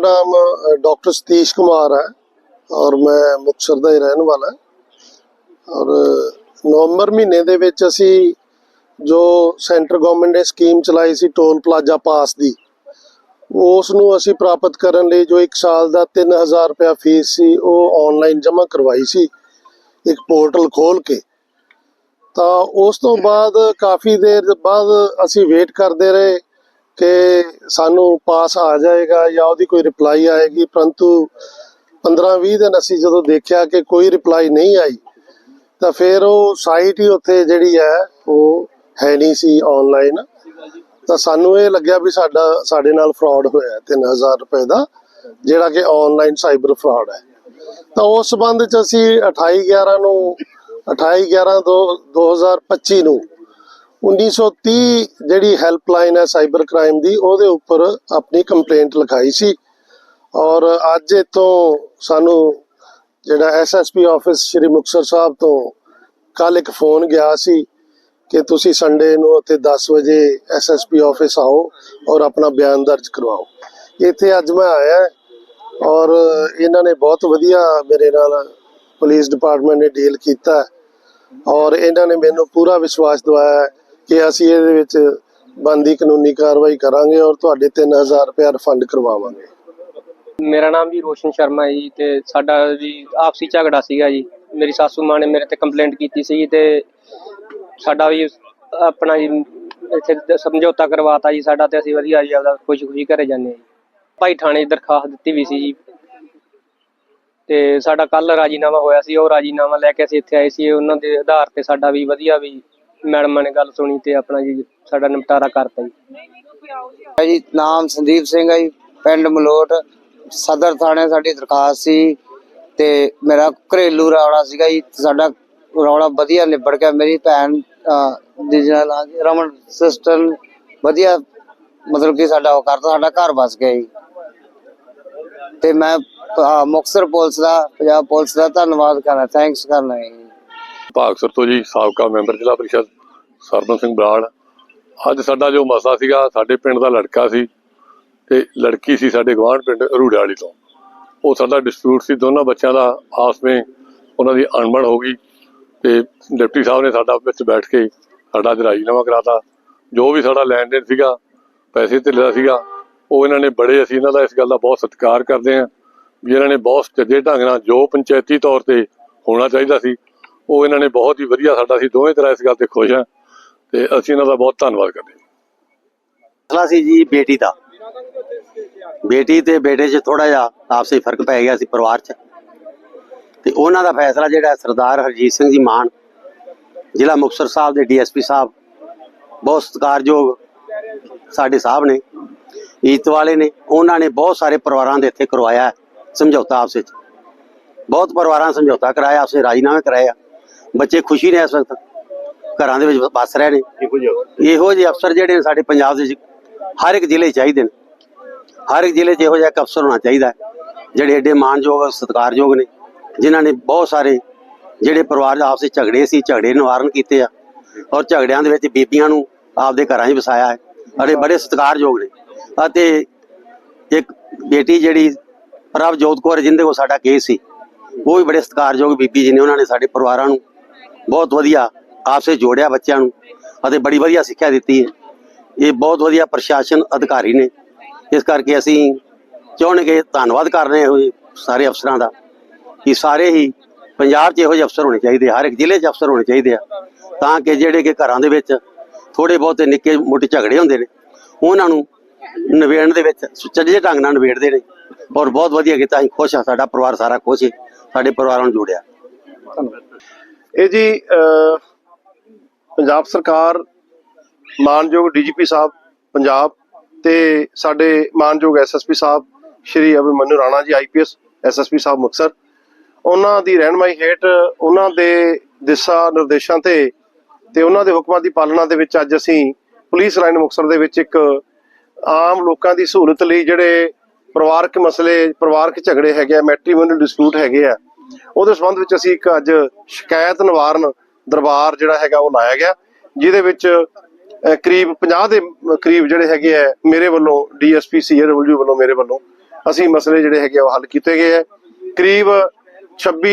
ਮੇਰਾ ਨਾਮ ਡਾਕਟਰ ਸਤੀਸ਼ ਕੁਮਾਰ ਹੈ ਔਰ ਮੈਂ ਮੁਕਤਸਰ ਦਾ ਹੀ ਰਹਿਣ ਵਾਲਾ ਔਰ ਨਵੰਬਰ ਮਹੀਨੇ ਦੇ ਵਿੱਚ ਅਸੀਂ ਜੋ ਸੈਂਟਰ ਗਵਰਨਮੈਂਟ ਨੇ ਸਕੀਮ ਚਲਾਈ ਸੀ ਟੋਲ ਪਲਾਜ਼ਾ ਪਾਸ ਦੀ, ਉਸ ਨੂੰ ਅਸੀਂ ਪ੍ਰਾਪਤ ਕਰਨ ਲਈ ਜੋ 1 ਸਾਲ ਦਾ 3000 ਰੁਪਇਆ ਫੀਸ ਸੀ, ਉਹ ਆਨਲਾਈਨ ਜਮ੍ਹਾਂ ਕਰਵਾਈ ਸੀ ਇੱਕ ਪੋਰਟਲ ਖੋਲ ਕੇ। ਤਾਂ ਉਸ ਤੋਂ ਬਾਅਦ ਕਾਫੀ ਦੇਰ ਬਾਅਦ ਅਸੀਂ ਵੇਟ ਕਰਦੇ ਰਹੇ ਕਿ ਸਾਨੂੰ ਪਾਸ ਆ ਜਾਏਗਾ ਜਾਂ ਉਹਦੀ ਕੋਈ ਰਿਪਲਾਈ ਆਏਗੀ, ਪਰੰਤੂ 15-20 ਦਿਨ ਅਸੀਂ ਜਦੋਂ ਦੇਖਿਆ ਕਿ ਕੋਈ ਰਿਪਲਾਈ ਨਹੀਂ ਆਈ, ਤਾਂ ਫਿਰ ਉਹ ਸਾਈਟ ਹੀ ਉੱਥੇ ਜਿਹੜੀ ਹੈ, ਉਹ ਹੈ ਨਹੀਂ ਸੀ ਆਨਲਾਈਨ ਤਾਂ ਸਾਨੂੰ ਇਹ ਲੱਗਿਆ ਵੀ ਸਾਡਾ, ਸਾਡੇ ਨਾਲ ਫਰਾਡ ਹੋਇਆ 3000 ਰੁਪਏ ਦਾ, ਜਿਹੜਾ ਕਿ ਆਨਲਾਈਨ ਸਾਈਬਰ ਫਰਾਡ ਹੈ। ਤਾਂ ਉਸ ਸੰਬੰਧ ਚ ਅਸੀਂ 28 11 ਨੂੰ 28 11 2025 ਨੂੰ 1930 ਜਿਹੜੀ ਹੈਲਪਲਾਈਨ ਹੈ ਸਾਈਬਰ ਕ੍ਰਾਈਮ ਦੀ, ਉਹਦੇ ਉੱਪਰ ਆਪਣੀ ਕੰਪਲੇਂਟ ਲਿਖਾਈ ਸੀ। ਔਰ ਅੱਜ ਇਤੋਂ ਸਾਨੂੰ ਜਿਹੜਾ ਐਸਐਸਪੀ ਆਫਿਸ ਸ਼੍ਰੀ ਮੁਕਤਸਰ ਸਾਹਿਬ ਤੋਂ ਕੱਲ ਇੱਕ ਫੋਨ ਗਿਆ ਸੀ ਕਿ ਤੁਸੀਂ ਸੰਡੇ ਨੂੰ ਉੱਥੇ 10 ਵਜੇ ਐਸਐਸਪੀ ਆਫਿਸ ਆਓ ਔਰ ਆਪਣਾ ਬਿਆਨ ਦਰਜ ਕਰਵਾਓ। ਇੱਥੇ ਅੱਜ ਮੈਂ ਆਇਆ ਔਰ ਇਹਨਾਂ ਨੇ ਬਹੁਤ ਵਧੀਆ ਮੇਰੇ ਨਾਲ ਪੁਲਿਸ ਡਿਪਾਰਟਮੈਂਟ ਨੇ ਡੀਲ ਕੀਤਾ ਔਰ ਇਹਨਾਂ ਨੇ ਮੈਨੂੰ ਪੂਰਾ ਵਿਸ਼ਵਾਸ ਦਵਾਇਆ ਕਿ ਅਸੀਂ ਇਹਦੇ ਵਿੱਚ ਬੰਦੀ ਕਾਨੂੰਨੀ ਕਾਰਵਾਈ ਕਰਾਂਗੇ ਔਰ ਤੁਹਾਡੇ 3000 ਰੁਪਏ ਰਿਫੰਡ ਕਰਵਾਵਾਂਗੇ। ਮੇਰਾ ਨਾਮ ਜੀ ਰੋਸ਼ਨ ਸ਼ਰਮਾ ਜੀ ਤੇ ਸਾਡਾ ਜੀ ਆਪਸੀ ਝਗੜਾ ਸੀਗਾ ਜੀ। ਮੇਰੀ ਸਾਸੂ ਮਾਂ ਨੇ ਮੇਰੇ ਤੇ ਕੰਪਲੇਂਟ ਕੀਤੀ ਸੀ ਤੇ ਸਾਡਾ ਵੀ ਆਪਣਾ ਜੀ ਇੱਥੇ ਸਮਝੌਤਾ ਕਰਵਾਤਾ ਜੀ ਸਾਡਾ ਤੇ ਅਸੀਂ ਵਧੀਆ ਜੀ ਆਪਦਾ ਖੁਸ਼ੀ ਖੁਸ਼ੀ ਘਰੇ ਜਾਂਦੇ ਹਾਂ ਜੀ। ਭਾਈ ਥਾਣੇ ਦਰਖਾਸਤ ਦਿੱਤੀ ਵੀ ਸੀ ਜੀ। ਤੇ ਸਾਡਾ ਕੱਲ ਰਾਜੀਨਾਮਾ ਹੋਇਆ ਸੀ, ਉਹ ਰਾਜੀਨਾਮਾ ਲੈ ਕੇ ਅਸੀਂ ਇੱਥੇ ਆਏ ਸੀ। ਉਹਨਾਂ ਦੇ ਆਧਾਰ ਤੇ ਸਾਡਾ ਵੀ ਵਧੀਆ ਵੀ ਮੈਡਮਾਂ ਨੇ ਗੱਲ ਸੁਣੀ ਤੇ ਆਪਣਾ ਜੀ ਸਾਡਾ ਨਿਪਟਾਰਾ ਕਰਤਾ ਜੀ। ਹੈ ਜੀ ਨਾਮ ਸੰਦੀਪ ਸਿੰਘ ਹੈ ਜੀ ਪਿੰਡ ਮਲੋਟ ਸਦਰ ਥਾਣੇ ਸਾਡੀ ਦਰਖਾਸਤ ਸੀ ਤੇ ਮੇਰਾ ਘਰੇਲੂ ਰੌਲਾ ਸੀਗਾ ਜੀ ਸਾਡਾ ਰੌਲਾ ਵਧੀਆ ਨਿਬੜ ਗਿਆ। ਮੇਰੀ ਭੈਣ ਅਹ, ਦੀ ਜਿਹਦਾ ਨਾਂ ਜੀ ਰਮਨ ਸਿਸਟਰ ਵਧੀਆ ਮਤਲਬ ਕਿ ਸਾਡਾ ਉਹ ਕਰਤਾ ਸਾਡਾ ਘਰ ਵਸ ਗਿਆ ਜੀ। ਤੇ ਮੈਂ ਅਹ, ਮੁਕਤਸਰ ਪੁਲਿਸ ਦਾ ਪੰਜਾਬ ਪੁਲਿਸ ਦਾ ਧੰਨਵਾਦ ਕਰਨਾ ਥੈਂਕਸ ਕਰਨਾ ਹੈ ਜੀ। ਭਾਗਸਰ ਤੋਂ ਜੀ, ਸਾਬਕਾ ਮੈਂਬਰ ਜ਼ਿਲ੍ਹਾ ਪ੍ਰੀਸ਼ਦ ਸਰਬਨ ਸਿੰਘ ਬਰਾੜ। ਅੱਜ ਸਾਡਾ ਜੋ ਮਸਲਾ ਸੀਗਾ, ਸਾਡੇ ਪਿੰਡ ਦਾ ਲੜਕਾ ਸੀ ਤੇ ਲੜਕੀ ਸੀ ਸਾਡੇ ਗਵਾਂਢ ਪਿੰਡ ਰੂੜੇ ਵਾਲੀ ਤੋਂ। ਉਹ ਸਾਡਾ ਡਿਸਪਿਊਟ ਸੀ, ਦੋਨਾਂ ਬੱਚਿਆਂ ਦਾ ਆਪਸ ਵਿੱਚ ਉਹਨਾਂ ਦੀ ਅਣਬਣ ਹੋ ਗਈ ਤੇ ਡਿਪਟੀ ਸਾਹਿਬ ਨੇ ਸਾਡਾ ਵਿੱਚ ਬੈਠ ਕੇ ਸਾਡਾ ਅੱਜ ਰਾਜੀਨਾਮਾ ਕਰਾਤਾ। ਜੋ ਵੀ ਸਾਡਾ ਲੈਣ ਦੇਣ ਸੀਗਾ, ਪੈਸੇ ਤੇ ਲਿਆ ਸੀਗਾ, ਉਹ ਇਹਨਾਂ ਨੇ ਬੜੇ, ਅਸੀਂ ਇਹਨਾਂ ਦਾ ਇਸ ਗੱਲ ਦਾ ਬਹੁਤ ਸਤਿਕਾਰ ਕਰਦੇ ਹਾਂ ਵੀ ਇਹਨਾਂ ਨੇ ਬਹੁਤ ਚੱਜੇ ਢੰਗ ਨਾਲ ਜੋ ਪੰਚਾਇਤੀ ਤੌਰ ਤੇ ਹੋਣਾ ਚਾਹੀਦਾ ਸੀ ਉਹ ਇਹਨਾਂ ਨੇ ਬਹੁਤ ਹੀ ਵਧੀਆ ਸਾਡਾ ਸੀ, ਦੋਵੇਂ ਤਰ੍ਹਾਂ ਇਸ ਗੱਲ ਤੇ ਖੁਸ਼ ਹਾਂ ਤੇ ਅਸੀਂ ਇਹਨਾਂ ਦਾ ਬਹੁਤ ਧੰਨਵਾਦ ਕਰਦੇ ਹਾਂ। ਮਸਲਾ ਸੀ ਜੀ ਬੇਟੀ ਦਾ। ਬੇਟੀ ਤੇ ਬੇਟੇ 'ਚ ਥੋੜਾ ਜਿਹਾ ਆਪਸੀ ਫ਼ਰਕ ਪੈ ਗਿਆ ਸੀ ਪਰਿਵਾਰ 'ਚ। ਤੇ ਉਹਨਾਂ ਦਾ ਫੈਸਲਾ ਜਿਹੜਾ ਸਰਦਾਰ ਹਰਜੀਤ ਸਿੰਘ ਜੀ ਮਾਨ, ਜ਼ਿਲ੍ਹਾ ਮੁਕਤਸਰ ਸਾਹਿਬ ਦੇ ਡੀਐਸਪੀ ਸਾਹਿਬ, ਬਹੁਤ ਸਤਿਕਾਰਯੋਗ ਸਾਡੇ ਸਾਹਿਬ ਨੇ ਈਤ ਵਾਲੇ ਨੇ, ਉਹਨਾਂ ਨੇ ਬਹੁਤ ਸਾਰੇ ਪਰਿਵਾਰਾਂ ਦੇ ਇੱਥੇ ਕਰਵਾਇਆ ਸਮਝੌਤਾ ਆਪਸ ਵਿੱਚ। ਬਹੁਤ ਪਰਿਵਾਰਾਂ ਨਾਲ ਸਮਝੌਤਾ ਕਰਾਇਆ, ਆਪਸੇ ਰਾਜੀਨਾਮੇ ਕਰਾਇਆ ਬੱਚੇ ਖੁਸ਼ੀ ਨੇ ਇਸ ਵਕਤ। ਘਰਾਂ ਦੇ ਵਿੱਚ ਵਸ ਰਹੇ ਨੇ। ਇਹੋ ਜਿਹੇ ਅਫਸਰ ਜਿਹੜੇ ਨੇ ਸਾਡੇ ਪੰਜਾਬ ਦੇ ਵਿੱਚ ਹਰ ਇੱਕ ਜ਼ਿਲ੍ਹੇ ਚਾਹੀਦੇ ਨੇ। ਹਰ ਇੱਕ ਜ਼ਿਲ੍ਹੇ 'ਚ ਇਹੋ ਜਿਹਾ ਇੱਕ ਅਫਸਰ ਹੋਣਾ ਚਾਹੀਦਾ ਜਿਹੜੇ ਏਡੇ ਮਾਣਯੋਗ ਸਤਿਕਾਰਯੋਗ ਨੇ ਜਿਨ੍ਹਾਂ ਨੇ ਬਹੁਤ ਸਾਰੇ ਜਿਹੜੇ ਪਰਿਵਾਰ ਆਪਸ ਵਿੱਚ ਝਗੜੇ ਸੀ ਝਗੜੇ ਨਿਵਾਰਨ ਕੀਤੇ ਆ ਔਰ ਝਗੜਿਆਂ ਦੇ ਵਿੱਚ ਬੀਬੀਆਂ ਨੂੰ ਆਪਦੇ ਘਰਾਂ 'ਚ ਵਸਾਇਆ ਹੈ ਅਤੇ ਬੜੇ ਸਤਿਕਾਰਯੋਗ ਨੇ। ਅਤੇ ਇੱਕ ਬੇਟੀ ਜਿਹੜੀ ਪ੍ਰਭਜੋਤ ਕੌਰ ਜਿੰਦੇ ਕੋਲ ਸਾਡਾ ਕੇਸ ਸੀ ਉਹ ਵੀ ਬੜੇ ਸਤਿਕਾਰਯੋਗ ਬੀਬੀ ਜੀ ਨੇ ਉਹਨਾਂ ਨੇ ਸਾਡੇ ਪਰਿਵਾਰਾਂ ਨੂੰ ਬਹੁਤ ਵਧੀਆ ਆਪਸੇ ਜੋੜਿਆ ਬੱਚਿਆਂ ਨੂੰ ਅਤੇ ਬੜੀ ਵਧੀਆ ਸਿੱਖਿਆ ਦਿੱਤੀ ਹੈ। ਇਹ ਬਹੁਤ ਵਧੀਆ ਪ੍ਰਸ਼ਾਸਨ ਅਧਿਕਾਰੀ ਨੇ। ਇਸ ਕਰਕੇ ਅਸੀਂ ਚਾਹੁੰਦੇ ਕਿ ਧੰਨਵਾਦ ਕਰ ਰਹੇ ਹਾਂ ਸਾਰੇ ਅਫਸਰਾਂ ਦਾ ਕਿ ਸਾਰੇ ਹੀ ਪੰਜਾਬ 'ਚ ਇਹੋ ਜਿਹੇ ਅਫਸਰ ਹੋਣੇ ਚਾਹੀਦੇ ਹਰ ਇੱਕ ਜ਼ਿਲ੍ਹੇ 'ਚ ਅਫਸਰ ਹੋਣੇ ਚਾਹੀਦੇ ਆ ਤਾਂ ਕਿ ਜਿਹੜੇ ਕਿ ਘਰਾਂ ਦੇ ਵਿੱਚ ਥੋੜੇ ਬਹੁਤੇ ਨਿੱਕੇ ਮੋਟੇ ਝਗੜੇ ਹੁੰਦੇ ਨੇ, ਉਹਨਾਂ ਨੂੰ ਨਿਬੇੜਨ ਦੇ ਵਿੱਚ ਸੁਚੱਜੇ ਢੰਗ ਨਾਲ ਨਿਬੇੜਦੇ ਨੇ ਔਰ ਬਹੁਤ ਵਧੀਆ ਕੀਤਾ। ਅਸੀਂ ਖੁਸ਼ ਆ ਸਾਡਾ ਪਰਿਵਾਰ ਸਾਰਾ ਖੁਸ਼ ਹੈ, ਸਾਡੇ ਪਰਿਵਾਰਾਂ ਨੂੰ ਜੋੜਿਆ। ਇਹ ਜੀ ਪੰਜਾਬ ਸਰਕਾਰ, ਮਾਨਯੋਗ ਡੀਜੀਪੀ ਸਾਹਿਬ, ਪੰਜਾਬ ਤੇ ਸਾਡੇ ਮਾਨਯੋਗ ਐਸਐਸਪੀ ਸਾਹਿਬ, ਸ਼੍ਰੀ ਅਭਿਮਨੂ ਰਾਣਾ ਜੀ ਆਈਪੀਐਸ ਐਸਐਸਪੀ ਸਾਹਿਬ ਮੁਕਤਸਰ, ਉਹਨਾਂ ਦੀ ਰਹਿਨਮਾਈ ਹੇਠ ਉਹਨਾਂ ਦੇ ਦਿਸ਼ਾ ਨਿਰਦੇਸ਼ਾਂ ਤੇ ਤੇ ਉਹਨਾਂ ਦੇ ਹੁਕਮਾਂ ਦੀ ਪਾਲਣਾ ਦੇ ਵਿੱਚ ਅੱਜ ਅਸੀਂ ਪੁਲਿਸ ਲਾਈਨ ਮੁਕਤਸਰ ਦੇ ਵਿੱਚ ਇੱਕ ਆਮ ਲੋਕਾਂ ਦੀ ਸਹੂਲਤ ਲਈ ਜਿਹੜੇ ਪਰਿਵਾਰਕ ਮਸਲੇ, ਪਰਿਵਾਰਕ ਝਗੜੇ ਹੈਗੇ ਆ, ਮੈਟ੍ਰੀਮੋਨੀਅਲ ਡਿਸਪਿਊਟ ਹੈਗੇ ਆ ਉਹਦੇ ਸੰਬੰਧ ਵਿੱਚ ਅਸੀਂ ਇੱਕ ਅੱਜ ਸ਼ਿਕਾਇਤ ਨਿਵਾਰਨ ਦਰਬਾਰ ਜਿਹੜਾ ਹੈਗਾ ਉਹ ਲਾਇਆ ਗਿਆ ਜਿਹਦੇ ਵਿੱਚ ਕਰੀਬ 50 ਦੇ ਕਰੀਬ ਜਿਹੜੇ ਹੈਗੇ ਆ ਮੇਰੇ ਵੱਲੋਂ ਡੀਐਸਪੀ ਸੀਆਰਡਬਲਯੂ ਵੱਲੋਂ ਮੇਰੇ ਵੱਲੋਂ ਅਸੀਂ ਮਸਲੇ ਜਿਹੜੇ ਹੈਗੇ ਆ ਉਹ ਹੱਲ ਕੀਤੇ ਗਏ ਆ। ਕਰੀਬ 26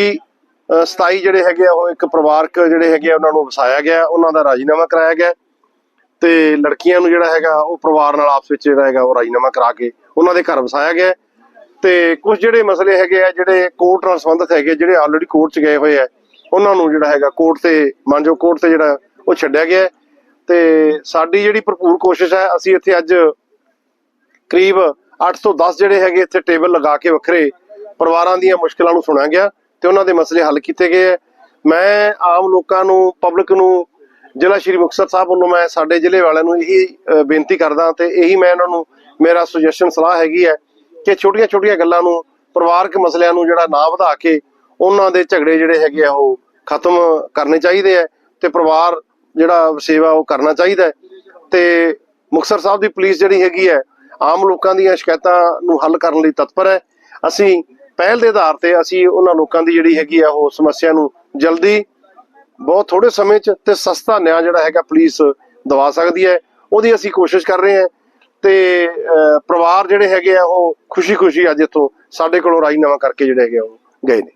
ਅ, 27 ਜਿਹੜੇ ਹੈਗੇ ਆ ਉਹ ਇੱਕ ਪਰਿਵਾਰਕ ਜਿਹੜੇ ਹੈਗੇ ਆ ਉਹਨਾਂ ਨੂੰ ਵਸਾਇਆ ਗਿਆ ਉਹਨਾਂ ਦਾ ਰਾਜੀਨਾਮਾ ਕਰਾਇਆ ਗਿਆ ਤੇ ਲੜਕੀਆਂ ਨੂੰ ਜਿਹੜਾ ਹੈਗਾ ਉਹ ਪਰਿਵਾਰ ਨਾਲ ਆਪਸ ਵਿੱਚ ਜਿਹੜਾ ਹੈਗਾ ਉਹ ਰਾਜੀਨਾਮਾ ਕਰਾ ਕੇ ਉਹਨਾਂ ਦੇ ਘਰ ਵਸਾਇਆ ਗਿਆ। ਤੇ ਕੁਝ ਜਿਹੜੇ ਮਸਲੇ ਹੈਗੇ ਆ, ਜਿਹੜੇ ਕੋਰਟ ਨਾਲ ਸੰਬੰਧਿਤ ਹੈਗੇ ਜਿਹੜੇ ਆਲਰੇਡੀ ਕੋਰਟ 'ਚ ਗਏ ਹੋਏ ਆ, ਉਹਨਾਂ ਨੂੰ ਜਿਹੜਾ ਹੈਗਾ ਕੋਰਟ ਤੇ ਮਾਨਜੋ ਕੋਰਟ ਤੇ ਜਿਹੜਾ ਉਹ ਛੱਡਿਆ ਗਿਆ ਤੇ ਸਾਡੀ ਜਿਹੜੀ ਭਰਪੂਰ ਕੋਸ਼ਿਸ਼ ਹੈ, ਅਸੀਂ ਇੱਥੇ ਅੱਜ ਕਰੀਬ 8 ਤੋਂ 10 ਜਿਹੜੇ ਹੈਗੇ ਇੱਥੇ ਟੇਬਲ ਲਗਾ ਕੇ ਵੱਖਰੇ ਪਰਿਵਾਰਾਂ ਦੀਆਂ ਮੁਸ਼ਕਲਾਂ ਨੂੰ ਸੁਣਿਆ ਗਿਆ ਤੇ ਉਹਨਾਂ ਦੇ ਮਸਲੇ ਹੱਲ ਕੀਤੇ ਗਏ ਹੈ। ਮੈਂ ਆਮ ਲੋਕਾਂ ਨੂੰ ਪਬਲਿਕ ਨੂੰ, ਜ਼ਿਲ੍ਹਾ ਸ਼੍ਰੀ ਮੁਕਤਸਰ ਸਾਹਿਬ ਵੱਲੋਂ ਮੈਂ ਸਾਡੇ ਜ਼ਿਲ੍ਹੇ ਵਾਲਿਆਂ ਨੂੰ ਇਹੀ ਬੇਨਤੀ ਕਰਦਾ ਤੇ ਇਹੀ ਮੈਂ ਇਹਨਾਂ ਨੂੰ, ਮੇਰਾ ਸੁਜੈਸ਼ਨ ਸਲਾਹ ਹੈਗੀ ਹੈ ਕਿ ਛੋਟੀਆਂ-ਛੋਟੀਆਂ ਗੱਲਾਂ ਨੂੰ, ਪਰਿਵਾਰਕ ਮਸਲਿਆਂ ਨੂੰ ਜਿਹੜਾ ਨਾ ਵਧਾ ਕੇ ਉਹਨਾਂ ਦੇ ਝਗੜੇ ਜਿਹੜੇ ਹੈਗੇ ਆ ਉਹ ਖਤਮ ਕਰਨੇ ਚਾਹੀਦੇ ਆ ਤੇ ਪਰਿਵਾਰ ਜਿਹੜਾ ਸੇਵਾ ਉਹ ਕਰਨਾ ਚਾਹੀਦਾ ਹੈ। ਤੇ ਮੁਕਤਸਰ ਸਾਹਿਬ ਦੀ ਪੁਲਿਸ ਜਿਹੜੀ ਹੈਗੀ ਹੈ, ਆਮ ਲੋਕਾਂ ਦੀਆਂ ਸ਼ਿਕਾਇਤਾਂ ਨੂੰ ਹੱਲ ਕਰਨ ਲਈ ਤਤਪਰ ਹੈ। ਅਸੀਂ ਪਹਿਲ ਦੇ ਆਧਾਰ ਤੇ ਅਸੀਂ ਉਹਨਾਂ ਲੋਕਾਂ ਦੀ ਜਿਹੜੀ ਹੈਗੀ ਆ ਉਹ ਸਮੱਸਿਆ ਨੂੰ ਜਲਦੀ, ਬਹੁਤ ਥੋੜੇ ਸਮੇਂ 'ਚ ਤੇ ਸਸਤਾ ਨਿਆਂ ਜਿਹੜਾ ਹੈਗਾ ਪੁਲਿਸ ਦਵਾ ਸਕਦੀ ਹੈ। ਉਹਦੀ ਅਸੀਂ ਕੋਸ਼ਿਸ਼ ਕਰ ਰਹੇ ਹਾਂ ਤੇ ਪਰਿਵਾਰ ਜਿਹੜੇ ਹੈਗੇ ਆ, ਉਹ ਖੁਸ਼ੀ-ਖੁਸ਼ੀ ਅੱਜ ਇੱਥੋਂ ਸਾਡੇ ਕੋਲੋਂ ਰਾਜੀਨਾਮਾ ਕਰਕੇ ਜਿਹੜੇ ਹੈਗੇ ਆ, ਉਹ ਗਏ ਨੇ।